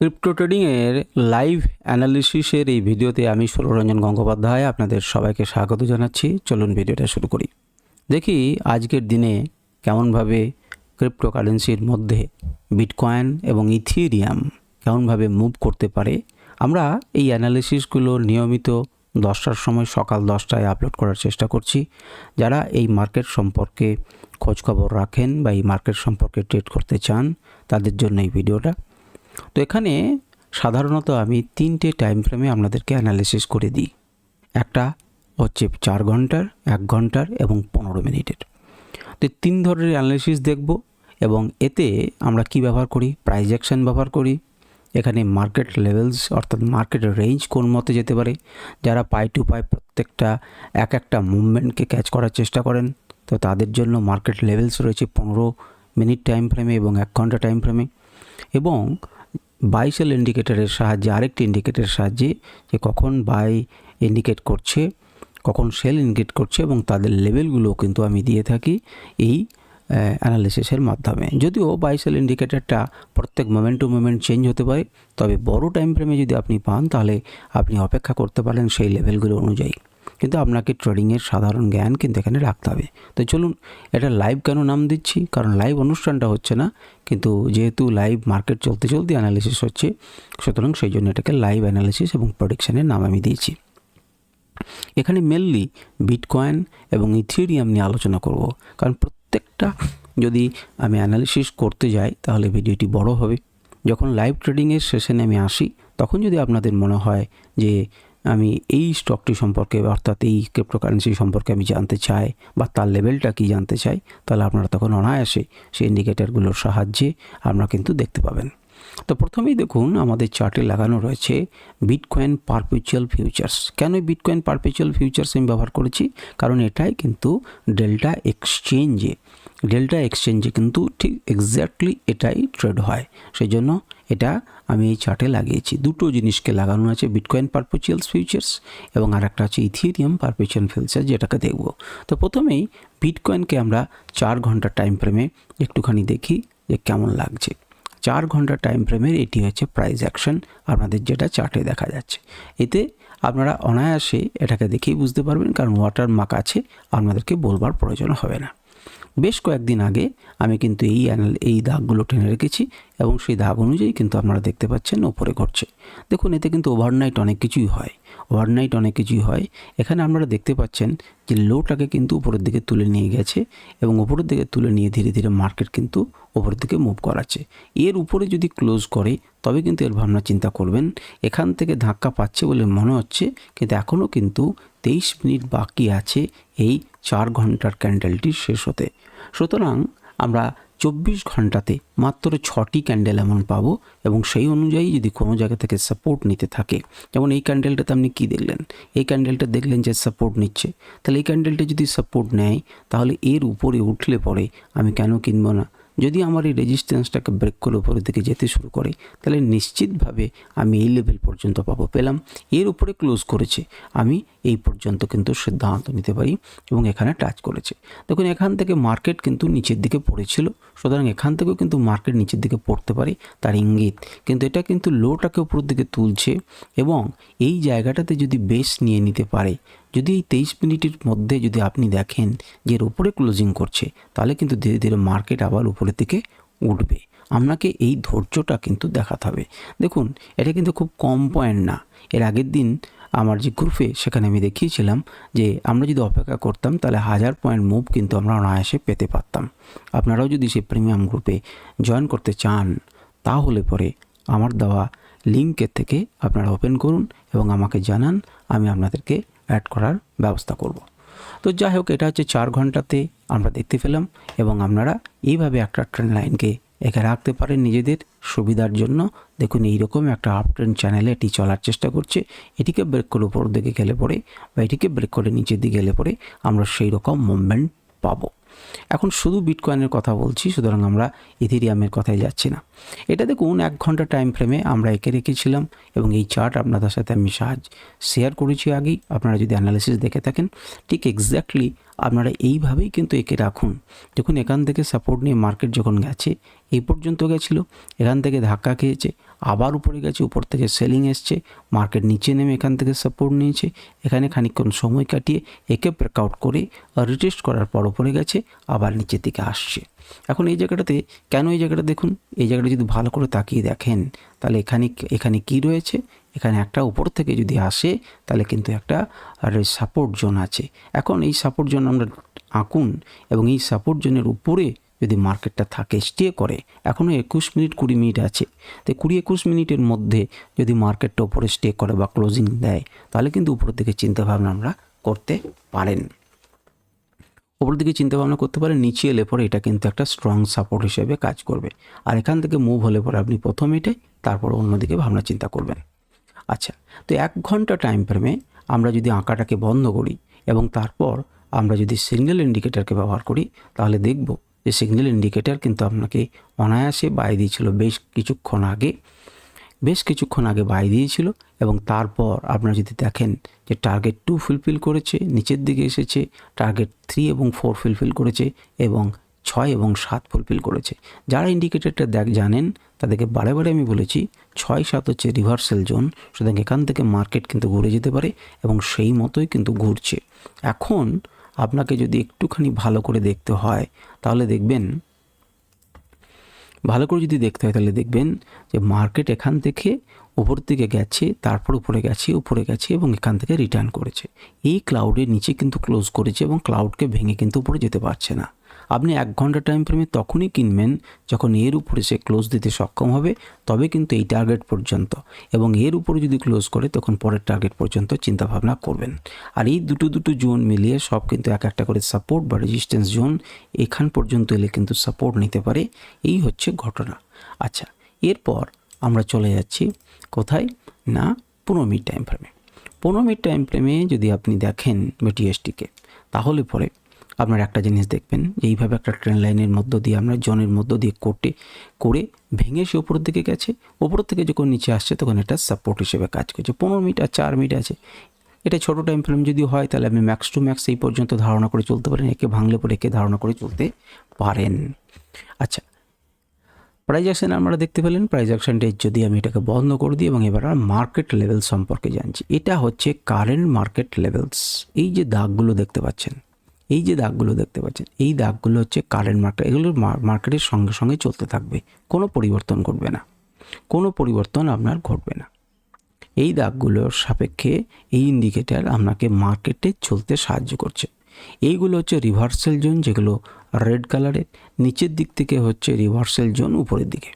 Crypto ট্রেডিংয়ের live অ্যানালিসিসের এই ভিডিওতে আমি সৌররঞ্জন গঙ্গোপাধ্যায় আপনাদের সবাইকে স্বাগত জানাচ্ছি। চলুন ভিডিওটা শুরু করি। দেখি আজকের দিনে কেমনভাবে ক্রিপ্টোকারেন্সির মধ্যে বিটকয়েন এবং ইথিরিয়াম কেমনভাবে মুভ করতে পারে, আমরা এই অ্যানালিসিসগুলো নিয়মিত দশটার সময় সকাল দশটায় আপলোড করার চেষ্টা করছি। যারা এই মার্কেট সম্পর্কে খোঁজখবর রাখেন বা এই মার্কেট সম্পর্কে ট্রেড করতে চান, তাদের জন্য এই ভিডিওটা তো এখানে সাধারণত আমি তিনটে টাইম ফ্রেমে আপনাদেরকে অ্যানালিসিস করে দিই। একটা হচ্ছে চার ঘণ্টার, এক ঘণ্টার এবং পনেরো মিনিটের। তো তিন ধরনের অ্যানালিসিস দেখব এবং এতে আমরা কি ব্যবহার করি? অ্যাকশন ব্যবহার করি। এখানে মার্কেট লেভেলস অর্থাৎ মার্কেটের রেঞ্জ কোন মতে যেতে পারে? যারা পাই টু পাই প্রত্যেকটা এক একটা মুভমেন্টকে ক্যাচ করার চেষ্টা করেন, তো তাদের জন্য মার্কেট লেভেলস রয়েছে পনেরো মিনিট টাইম ফ্রেমে এবং এক ঘণ্টা টাইম ফ্রেমে এবং বাইসেল ইন্ডিকেটরের সাহায্যে, আরেকটি ইন্ডিকেটরের সাহায্যে যে কখন বাই ইন্ডিকেট করছে, কখন সেল ইন্ডিকেট করছে এবং তাদের লেভেলগুলো কিন্তু আমি দিয়ে থাকি এই অ্যানালিসিসের মাধ্যমে। যদিও বাইসেল ইন্ডিকেটারটা প্রত্যেক মোমেন্ট টু মোমেন্ট চেঞ্জ হতে পারে, তবে বড় টাইম ফ্রেমে যদি আপনি পান, তাহলে আপনি অপেক্ষা করতে পারেন সেই লেভেলগুলো অনুযায়ী। কিন্তু আপনাকে ট্রেডিংয়ের সাধারণ জ্ঞান কিন্তু এখানে রাখতে হবে। তো চলুন, এটা লাইভ কেন নাম দিচ্ছি? কারণ লাইভ অনুষ্ঠানটা হচ্ছে না, কিন্তু যেহেতু লাইভ মার্কেট চলতে চলতে অ্যানালিসিস হচ্ছে, সুতরাং সেই জন্য এটাকে লাইভ অ্যানালিসিস এবং প্রোডিকশনের নাম আমি দিয়েছি। এখানে মেনলি বিটকয়েন এবং ইথিরিয়াম নিয়ে আলোচনা করব। কারণ প্রত্যেকটা যদি আমি অ্যানালিসিস করতে যাই, তাহলে ভিডিওটি বড় হবে। যখন লাইভ ট্রেডিংয়ের সেশনে আমি আসি, তখন যদি আপনাদের মনে হয় যে আমি এই স্টকটি সম্পর্কে, অর্থাৎ এই ক্রিপ্টোকারেন্সি সম্পর্কে আমি জানতে চাই বা তার লেভেলটা কি জানতে চাই, তাহলে আপনারা তখন অনায়াসে সেই ইন্ডিকেটারগুলোর সাহায্যে আপনারা কিন্তু দেখতে পাবেন। তো প্রথমেই দেখুন, আমাদের চার্টে লাগানো রয়েছে বিটকয়েন পারপিচুয়াল ফিউচার্স কেন বিটকয়েন পারপিচুয়াল ফিউচার্স আমি ব্যবহার করেছি? কারণ এটাই কিন্তু ডেল্টা এক্সচেঞ্জে ডেল্টা এক্সচেঞ্জে কিন্তু ঠিক এক্স্যাক্টলি এটাই ট্রেড হয়। সেই জন্য এটা আমি এই চার্টে লাগিয়েছি। দুটো জিনিসকে লাগানো আছে বিটকয়েন পারপেচুয়ালস ফিউচার্স এবং আর একটা আছে ইথিরিয়াম পারপেচুয়াল ফিউচার্স যেটাকে দেখব। তো প্রথমেই বিটকয়েনকে আমরা চার ঘণ্টা টাইম ফ্রেমে একটুখানি দেখি যে কেমন লাগছে। চার ঘণ্টা টাইম ফ্রেমের এটি হচ্ছে প্রাইস অ্যাকশন আপনাদের যেটা চার্টে দেখা যাচ্ছে। এতে আপনারা অনায়াসে এটাকে দেখেই বুঝতে পারবেন, কারণ ওয়াটার মার্ক আছে, আপনাদেরকে বলবার প্রয়োজন হবে না। বেশ কয়েকদিন আগে আমি কিন্তু এই অ্যানাল এই দাগগুলো টেনে রেখেছি এবং সেই দাগ অনুযায়ী কিন্তু আপনারা দেখতে পাচ্ছেন ওপরে ঘটছে। দেখুন, এতে কিন্তু ওভারনাইট অনেক কিছুই হয়। ওভারনাইট অনেক কিছুই হয়। এখানে আপনারা দেখতে পাচ্ছেন যে লোটাকে কিন্তু উপরের দিকে তুলে নিয়ে গেছে এবং উপরের দিকে তুলে নিয়ে ধীরে ধীরে মার্কেট কিন্তু উপরের দিকে মুভ করাচ্ছে। এর উপরে যদি ক্লোজ করে, তবে কিন্তু এর ভাবনা চিন্তা করবেন। এখান থেকে ধাক্কা পাচ্ছে বলে মনে হচ্ছে, কিন্তু এখনও কিন্তু তেইশ মিনিট বাকি আছে এই চার ঘণ্টার ক্যান্ডেলটি শেষ হতে। সুতরাং আমরা চব্বিশ ঘন্টাতে মাত্র ছটি ক্যান্ডেল এমন পাবো এবং সেই অনুযায়ী যদি কোনো জায়গা থেকে সাপোর্ট নিতে থাকে, যেমন এই ক্যান্ডেলটাতে আপনি কী দেখলেন? এই ক্যান্ডেলটা দেখলেন যে সাপোর্ট নিচ্ছে। তাহলে এই ক্যান্ডেলটা যদি সাপোর্ট নেয়, তাহলে এর উপরে উঠলে পরে আমি কেন কিনবো না? যদি আমার এই রেজিস্ট্যান্সটাকে ব্রেক করে উপরের দিকে যেতে শুরু করে, তাহলে নিশ্চিতভাবে আমি এই লেভেল পর্যন্ত পাবো। পেলাম। এর উপরে ক্লোজ করেছে। আমি এই পর্যন্ত কিন্তু সিদ্ধান্ত নিতে পারি এবং এখানে টাচ করেছে। দেখুন, এখান থেকে মার্কেট কিন্তু নিচের দিকে পড়েছিল। সুতরাং এখান থেকেও কিন্তু মার্কেট নিচের দিকে পড়তে পারে, তার ইঙ্গিত। কিন্তু এটা কিন্তু লোটাকে উপরের দিকে তুলছে এবং এই জায়গাটাতে যদি বেস নিয়ে নিতে পারে যদি এই তেইশ মিনিটের মধ্যে যদি আপনি দেখেন যে এর উপরে ক্লোজিং করছে, তাহলে কিন্তু ধীরে ধীরে মার্কেট আবার উপরের দিকে উঠবে। আপনাকে এই ধৈর্যটা কিন্তু দেখাতে হবে। দেখুন, এটা কিন্তু খুব কম পয়েন্ট না। এর আগের দিন আমার যে গ্রুপে সেখানে আমি দেখিয়েছিলাম যে আমরা যদি অপেক্ষা করতাম, তাহলে হাজার পয়েন্ট মুভ কিন্তু আমরা অনায়াসে পেতে পারতাম। আপনারাও যদি সেই প্রিমিয়াম গ্রুপে জয়েন করতে চান, তাহলে পরে আমার দেওয়া লিঙ্কের থেকে আপনারা ওপেন করুন এবং আমাকে জানান, আমি আপনাদেরকে অ্যাড করার ব্যবস্থা করব। তো যাই হোক এটা হচ্ছে চার ঘন্টাতে আমরা দেখতে পেলাম এবং আপনারা এইভাবে একটা ট্রেন লাইনকে একে রাখতে পারেন নিজেদের সুবিধার জন্য। দেখুন, এইরকম একটা আপ ট্রেন চ্যানেলে এটি চলার চেষ্টা করছে। এটিকে ব্রেক করে উপর দিকে গেলে পরে বা এটিকে ব্রেক করে নিচের দিকে গেলে পরে আমরা সেই রকম মুভমেন্ট পাবো। এখন শুধু বিটকয়েনের কথা বলছি, সুতরাং আমরা ইথিরিয়ামের কথায় যাচ্ছি না। এটা দেখুন, এক ঘণ্টা টাইম ফ্রেমে আমরা এঁকে রেখেছিলাম, এবং এই চার্ট আপনাদের সাথে আমি সাহায্য শেয়ার করেছি আগেই। আপনারা যদি অ্যানালিসিস দেখে থাকেন, ঠিক এক্স্যাক্টলি আপনারা এইভাবেই কিন্তু একে রাখুন। দেখুন, এখান থেকে সাপোর্ট নিয়ে মার্কেট যখন গেছে, এই পর্যন্ত গেছিল, এখান থেকে ধাক্কা খেয়েছে। আবার উপরে গেছে, উপর থেকে সেলিং এসছে মার্কেট নিচে নেমে এখান থেকে সাপোর্ট নিয়েছে, এখানে খানিকক্ষণ সময় কাটিয়ে একে ব্রেকআউট করে রিটেস্ট করার পর উপরে গেছে, আবার নিচের দিকে আসছে। এখন এই জায়গাটাতে কেন এই জায়গাটা দেখুন? এই জায়গাটা যদি ভালো করে তাকিয়ে দেখেন, তাহলে এখানে এখানে কি রয়েছে? এখানে একটা উপর থেকে যদি আসে, তাহলে কিন্তু একটা সাপোর্ট জোন আছে। এখন এই সাপোর্ট জোন আমরা আঁকুন, এবং এই সাপোর্ট জোনের উপরে যদি মার্কেটটা থাকে, স্টে করে। এখনও একুশ মিনিট কুড়ি মিনিট আছে। তো কুড়ি একুশ মিনিটের মধ্যে যদি মার্কেটটা উপরে স্টে করে বা ক্লোজিং দেয়, তাহলে কিন্তু উপরের দিকে চিন্তাভাবনা আমরা করতে পারেন। উপর দিকে চিন্তা ভাবনা করতে পারেন, নিচে এলে পরে এটা কিন্তু একটা স্ট্রং সাপোর্ট হিসেবে কাজ করবে। আর এখান থেকে মুভ হলে পরে আপনি প্রথম এটাই তারপর অন্যদিকে ভাবনা চিন্তা করবেন। আচ্ছা তো এক ঘণ্টা টাইম ফ্রেমে আমরা যদি আঁকাটাকে বন্ধ করি এবং তারপর আমরা যদি সিগন্যাল ইন্ডিকেটারকে ব্যবহার করি, তাহলে দেখব যে সিগন্যাল ইন্ডিকেটার কিন্তু আপনাকে অনায়াসে বাই দিয়েছিল। বেশ কিছুক্ষণ আগে, বেশ কিছুক্ষণ আগে বাই দিয়েছিল এবং তারপর আপনারা যদি দেখেন যে টার্গেট টু ফুলফিল করেছে, নিচের দিকে এসেছে টার্গেট থ্রি এবং ফোর ফুলফিল করেছে এবং ছয় এবং সাত ফুলফিল করেছে। যারা ইন্ডিকেটারটা দেখ, জানেন তাদেরকে বারে বারে আমি বলেছি, ছয় সাত হচ্ছে রিভার্সাল জোন সুতরাং এখান থেকে মার্কেট কিন্তু ঘুরে যেতে পারে এবং সেই মতোই কিন্তু ঘুরছে। এখন আপনাকে যদি একটুখানি ভালো করে দেখতে হয়, তাহলে দেখবেন, ভালো করে যদি দেখতে হয়, তাহলে দেখবেন যে মার্কেট এখান থেকে উপর দিকে গেছে, তারপর উপরে গেছে উপরে গেছে এবং এখান থেকে রিটার্ন করেছে। এই ক্লাউডের নিচে কিন্তু ক্লোজ করেছে এবং ক্লাউডকে ভেঙে কিন্তু উপরে যেতে পারছে না। আপনি এক ঘণ্টা টাইম ফ্রেমে তখনই কিনবেন যখন এর উপরে সে ক্লোজ দিতে সক্ষম হবে, তবে কিন্তু এই টার্গেট পর্যন্ত। এবং এর উপরে যদি ক্লোজ করে, তখন পরের টার্গেট পর্যন্ত চিন্তাভাবনা করবেন। আর এই দুটো দুটো জোন মিলিয়ে সব কিন্তু এক একটা করে সাপোর্ট বা রেজিস্ট্যান্স জোন এখান পর্যন্ত এলে কিন্তু সাপোর্ট নিতে পারে। এই হচ্ছে ঘটনা। আচ্ছা এরপর আমরা চলে যাচ্ছি কোথায়? না, পনেরো মিনিট টাইম ফ্রেমে পনেরো মিনিট টাইম ফ্রেমে যদি আপনি দেখেন বিটিএসটিকে তাহলে পরে আপনার একটা জিনিস দেখবেন, এইভাবে একটা ট্রেন লাইনের মধ্য দিয়ে আমরা জনের মধ্য দিয়ে কোটে, করে ভেঙে সে ওপরের দিকে গেছে। ওপর থেকে যখন নিচে আসছে তখন এটা সাপোর্ট হিসেবে কাজ করছে। পনেরো মিনিট আর চার মিনিট আছে। এটা ছোটো টাইম ফ্রেম যদি হয় তাহলে আপনি ম্যাক্স টু ম্যাক্স এই পর্যন্ত ধারণা করে চলতে পারেন, একে ভাঙলে পরে একে ধারণা করে চলতে পারেন। আচ্ছা প্রাইজ অ্যাকশন আমরা দেখতে পেলেন। প্রাইজ অ্যাকশনটা যদি আমি এটাকে বন্ধ করে দিই এবং এবার আর মার্কেট লেভেল সম্পর্কে জানছি, এটা হচ্ছে কারেন্ট মার্কেট লেভেলস এই যে দাগগুলো দেখতে পাচ্ছেন এই যে দাগগুলো দেখতে পাচ্ছেন, এই দাগগুলো হচ্ছে কারেন্ট মার্কেট এগুলো মার্কেটের সঙ্গে সঙ্গে চলতে থাকবে, কোনো পরিবর্তন ঘটবে না, কোনো পরিবর্তন আপনার ঘটবে না। এই দাগগুলোর সাপেক্ষে এই ইন্ডিকেটার আপনাকে মার্কেটে চলতে সাহায্য করছে। এইগুলো হচ্ছে রিভার্সাল জোন যেগুলো রেড কালারের নিচের দিক থেকে হচ্ছে রিভার্সাল জোন উপরের দিকে।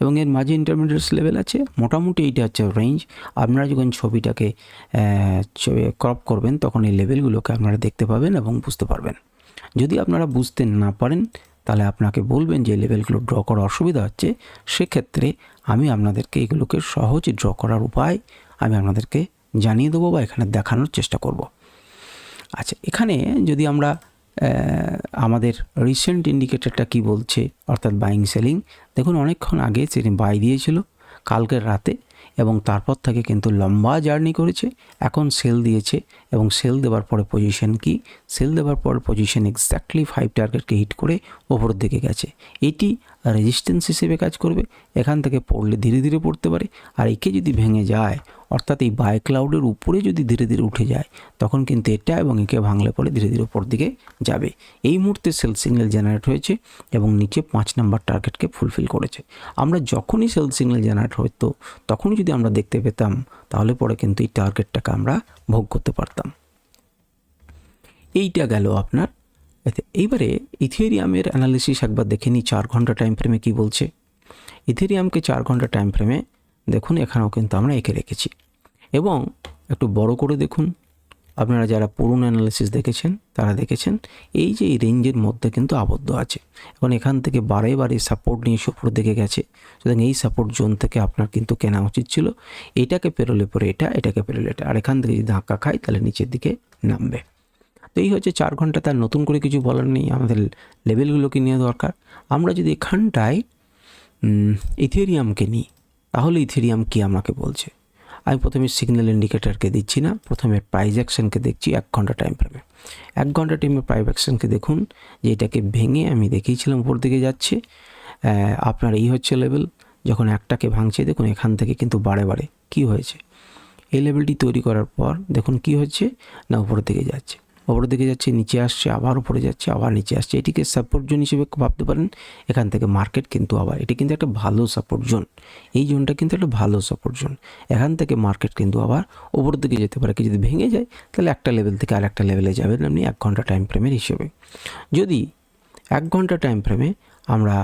এবং এর মাঝে ইন্টারমিডিয়েটস লেভেল আছে, মোটামুটি এইটা হচ্ছে রেঞ্জ আপনারা যখন ছবিটাকে ক্রপ করবেন, তখন এই লেভেলগুলোকে আপনারা দেখতে পাবেন এবং বুঝতে পারবেন। যদি আপনারা বুঝতে না পারেন, তাহলে আপনাকে বলবেন যে লেভেলগুলো ড্র করা অসুবিধা হচ্ছে, সেক্ষেত্রে আমি আপনাদেরকে এগুলোকে সহজ ড্র করার উপায় আমি আপনাদেরকে জানিয়ে দেবো বা এখানে দেখানোর চেষ্টা করব। আচ্ছা এখানে যদি আমরা আমাদের রিসেন্ট ইন্ডিকেটরটা কি বলছে? অর্থাৎ বাইং সেলিং দেখুন, অনেকক্ষণ আগে সেটি বাই দিয়েছিল, কালকের রাতে, এবং তারপর থেকে কিন্তু লম্বা জার্নি করেছে, এখন সেল দিয়েছে। এবং সেল দেওয়ার পরে পজিশন কি? সেল দেওয়ার পর পজিশন এক্স্যাক্টলি ফাইভ টার্গেটকে হিট করে ওপরের দিকে গেছে। এটি রেজিস্ট্যান্স হিসেবে কাজ করবে। এখান থেকে পড়লে ধীরে ধীরে পড়তে পারে। আর একে যদি ভেঙে যায়, অর্থাৎ এই বাই ক্লাউডের উপরে যদি ধীরে ধীরে উঠে যায়, তখন কিন্তু এটা এবং একে ভাঙলে পরে ধীরে ধীরে ওপর দিকে যাবে। এই মুহূর্তে সেল সিগন্যাল জেনারেট হয়েছে এবং নিচে পাঁচ নাম্বার টার্গেটকে ফুলফিল করেছে। আমরা যখনই সেল সিগন্যাল জেনারেট হতো তখনই যদি আমরা দেখতে পেতাম, তাহলে পরে কিন্তু এই টার্গেটটাকে আমরা ভোগ করতে পারতাম। এইটা গেল আপনার। এইবারে ইথেরিয়ামের অ্যানালিসিস একবার দেখে নিই, চার ঘণ্টা টাইম ফ্রেমে কী বলছে। ইথেরিয়ামকে চার ঘণ্টা টাইম ফ্রেমে দেখুন, এখানেও কিন্তু আমরা এঁকে রেখেছি। এবং একটু বড় করে দেখুন, আপনারা যারা পুরনো অ্যানালিসিস দেখেছেন, তারা দেখেছেন, এই যে এই রেঞ্জের মধ্যে কিন্তু আবদ্ধ আছে। এখন এখান থেকে বারে বারে সাপোর্ট নিয়ে উপর দেখে গেছে। সুতরাং এই সাপোর্ট জোন থেকে আপনার কিন্তু কেনা উচিত ছিল। এটাকে পেরোলে পরে এটা, এটাকে পেরোলে এটা। আর এখান থেকে যদি ধাক্কা খায় তাহলে নিচের দিকে নামবে। তো এই হচ্ছে চার ঘণ্টা তার নতুন করে কিছু বলার নেই, আমাদের লেভেলগুলোকে নিয়ে দরকার। আমরা যদি এখানটায় ইথেরিয়ামকে নিই, তাহলে ইথেরিয়াম কি আমাকে বলছে? আমি প্রথমে সিগন্যাল ইন্ডিকেটারকে দিচ্ছি না, প্রথমে প্রাইজ অ্যাকশনকে দেখছি এক ঘণ্টা টাইম ফ্রেমে এক ঘণ্টা টাইমে প্রাইভ অ্যাকশনকে দেখুন, যে এটাকে ভেঙে আমি দেখিয়েছিলাম উপর দিকে যাচ্ছে আপনার এই হচ্ছে লেভেল যখন একটাকে ভাঙছে, দেখুন এখান থেকে কিন্তু বারে বারে কী হয়েছে? এই লেভেলটি তৈরি করার পর দেখুন কি হচ্ছে, না উপরের দিকে যাচ্ছে। উপরের দিকে যাচ্ছে, নিচে আসছে, আবার উপরে যাচ্ছে, আবার নিচে আসছে। এটিকে সাপোর্ট জোন হিসেবে ভাবতে পারেন, এখান থেকে মার্কেট কিন্তু আবার, এটি কিন্তু একটা ভালো সাপোর্ট জোন এই জোনটা কিন্তু একটা ভালো সাপোর্ট জোন এখান থেকে মার্কেট কিন্তু আবার উপরের দিকে যেতে পারে। কি যদি ভেঙে যায়, তাহলে একটা লেভেল থেকে আর একটা লেভেলে যাবেন আপনি এক ঘণ্টা টাইম ফ্রেমের হিসেবে। যদি এক ঘণ্টা টাইম ফ্রেমে আমরা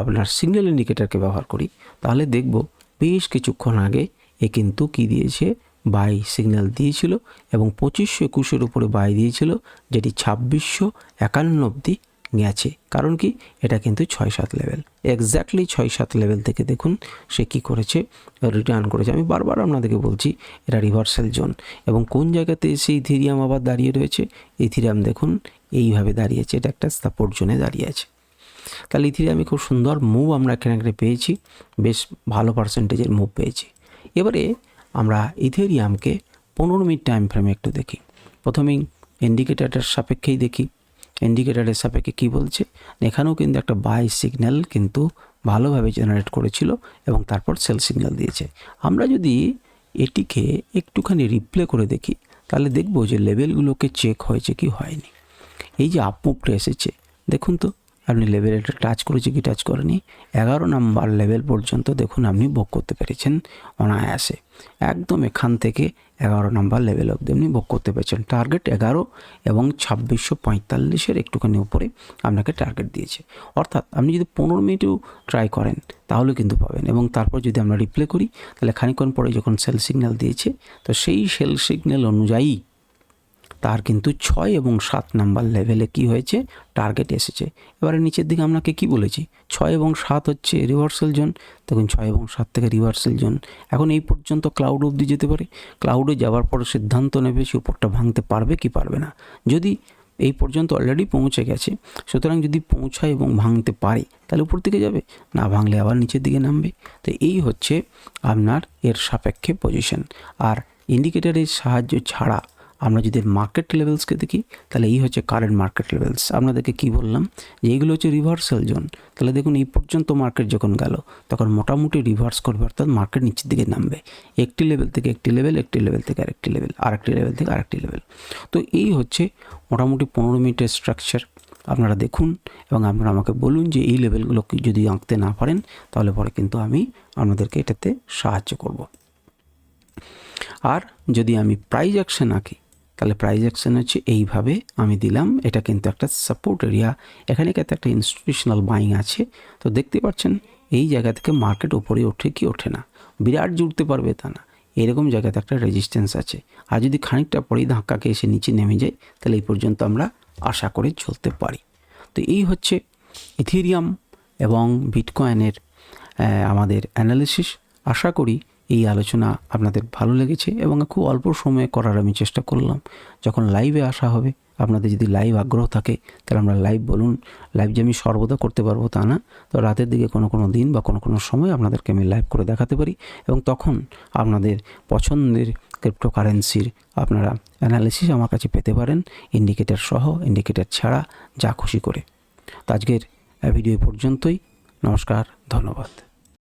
আপনার সিগন্যাল ইন্ডিকেটারকে ব্যবহার করি, তাহলে দেখব বেশ কিছুক্ষণ আগে এ কিন্তু কী দিয়েছে বাই সিগন্যাল দিয়েছিল এবং পঁচিশশো একুশের উপরে বাই দিয়েছিল, যেটি ছাব্বিশশো একান্ন অবধি গেছে। কারণ কি? এটা কিন্তু ছয় সাত লেভেল এক্স্যাক্টলি ছয় সাত লেভেল থেকে দেখুন সে কি করেছে রিটার্ন করেছে। আমি বারবার আপনাদেরকে বলছি, এটা রিভার্সাল জোন এবং কোন জায়গাতে এসে ইথিরিয়াম আবার দাঁড়িয়ে রয়েছে? ইথিরিয়াম দেখুন, এইভাবে দাঁড়িয়েছে এটা একটা সাপোর্ট জোনে দাঁড়িয়ে আছে। তাহলে ইথিরিয়ামে খুব সুন্দর মুভ আমরা এখানে একটা পেয়েছি, বেশ ভালো পার্সেন্টেজের মুভ পেয়েছি। এবারে আমরা ইথেরিয়ামকে পনেরো মিনিট টাইম ফ্রেমে একটু দেখি। প্রথমেই ইন্ডিকেটারের সাপেক্ষেই দেখি। ইন্ডিকেটারের সাপেক্ষে কী বলছে? এখানেও কিন্তু একটা বাই সিগন্যাল কিন্তু ভালোভাবে জেনারেট করেছিল এবং তারপর সেল সিগন্যাল দিয়েছে। আমরা যদি এটিকে একটুখানি রিপ্লে করে দেখি, তাহলে দেখব যে লেভেলগুলোকে চেক হয়েছে কি হয়নি। এই যে আপমুভটা এসেছে, দেখুন তো। আপনি লেভেল এটা টাচ করেছে কি টাচ করেনি? এগারো নাম্বার লেভেল পর্যন্ত দেখুন আপনি ভোগ করতে পেরেছেন অনায়াসে। একদম এখান থেকে এগারো নাম্বার লেভেল অবধি আপনি ভোগ করতে পেরেছেন। টার্গেট এগারো এবং ছাব্বিশশো পঁয়তাল্লিশের একটুখানি উপরে আপনাকে টার্গেট দিয়েছে। অর্থাৎ আপনি যদি পনেরো মিনিটেও ট্রাই করেন, তাহলে কিন্তু পাবেন। এবং তারপর যদি আমরা রিপ্লে করি, তাহলে খানিকক্ষণ পরে যখন সেল সিগন্যাল দিয়েছে, তো সেই সেল সিগন্যাল অনুযায়ী তার কিন্তু ছয় এবং সাত নাম্বার লেভেলে কি হয়েছে? টার্গেট এসেছে। এবারে নিচের দিকে আপনাকে কি বলেছি? ছয় এবং সাত হচ্ছে রিভার্সাল জোন তখন ছয় এবং সাত থেকে রিভার্সাল জোন এখন এই পর্যন্ত ক্লাউড অবধি যেতে পারে। ক্লাউডে যাওয়ার পর সিদ্ধান্ত নেবে সে উপরটা ভাঙতে পারবে কি পারবে না। যদি এই পর্যন্ত অলরেডি পৌঁছে গেছে, সুতরাং যদি পৌঁছায় এবং ভাঙতে পারে, তাহলে উপর দিকে যাবে। না ভাঙলে আবার নিচের দিকে নামবে। তো এই হচ্ছে আপনার এর সাপেক্ষে পজিশন আর ইন্ডিকেটারের সাহায্য ছাড়া আমরা যদি মার্কেট লেভেলসকে দেখি, তাহলে এই হচ্ছে কারেন্ট মার্কেট লেভেলস আপনাদেরকে কি বললাম? যে এইগুলো হচ্ছে রিভার্সাল জোন তাহলে দেখুন, এই পর্যন্ত মার্কেট যখন গেল, তখন মোটামুটি রিভার্স করবে অর্থাৎ মার্কেট নিচের দিকে নামবে। একটি লেভেল থেকে একটি লেভেল একটি লেভেল থেকে আরেকটি লেভেল আরেকটি লেভেল থেকে আরেকটি লেভেল তো এই হচ্ছে মোটামুটি পনেরো মিনিটের স্ট্রাকচার আপনারা দেখুন এবং আপনারা আমাকে বলুন যে এই লেভেলগুলো যদি আঁকতে না পারেন, তাহলে পরে কিন্তু আমি আপনাদেরকে এটাতে সাহায্য করব। আর যদি আমি প্রাইজ অ্যাকশন আঁকি তাহলে প্রাইজ অ্যাকশন হচ্ছে এইভাবে আমি দিলাম। এটা কিন্তু একটা সাপোর্ট এরিয়া এখানে কিন্তু একটা ইনস্টিটিউশনাল বাইং আছে। তো দেখতে পাচ্ছেন, এই জায়গা থেকে মার্কেট ওপরে ওঠে কি ওঠে না। বিরাট জুড়তে পারবে তা না। এরকম জায়গাতে একটা রেজিস্ট্যান্স আছে। আর যদি খানিকটা পরেই ধাক্কাকে এসে নিচে নেমে যায়, তাহলে এই পর্যন্ত আমরা আশা করে চলতে পারি। তো এই হচ্ছে ইথেরিয়াম এবং বিটকয়েনের আমাদের অ্যানালিসিস আশা করি এই আলোচনা আপনাদের ভালো লেগেছে এবং খুব অল্প সময়ে করার আমি চেষ্টা করলাম। যখন লাইভে আসা হবে, আপনাদের যদি লাইভ আগ্রহ থাকে, তাহলে আমরা লাইভ বলুন। লাইভ যে আমি সর্বদা করতে পারব তা না। তো রাতের দিকে কোনো কোনো দিন বা কোনো কোনো সময় আপনাদেরকে আমি লাইভ করে দেখাতে পারি এবং তখন আপনাদের পছন্দের ক্রিপ্টোকারেন্সির আপনারা অ্যানালিসিস আমার কাছে পেতে পারেন। ইন্ডিকেটার সহ ইন্ডিকেটার ছাড়া, যা খুশি করে। তো আজকের ভিডিও পর্যন্তই। নমস্কার, ধন্যবাদ।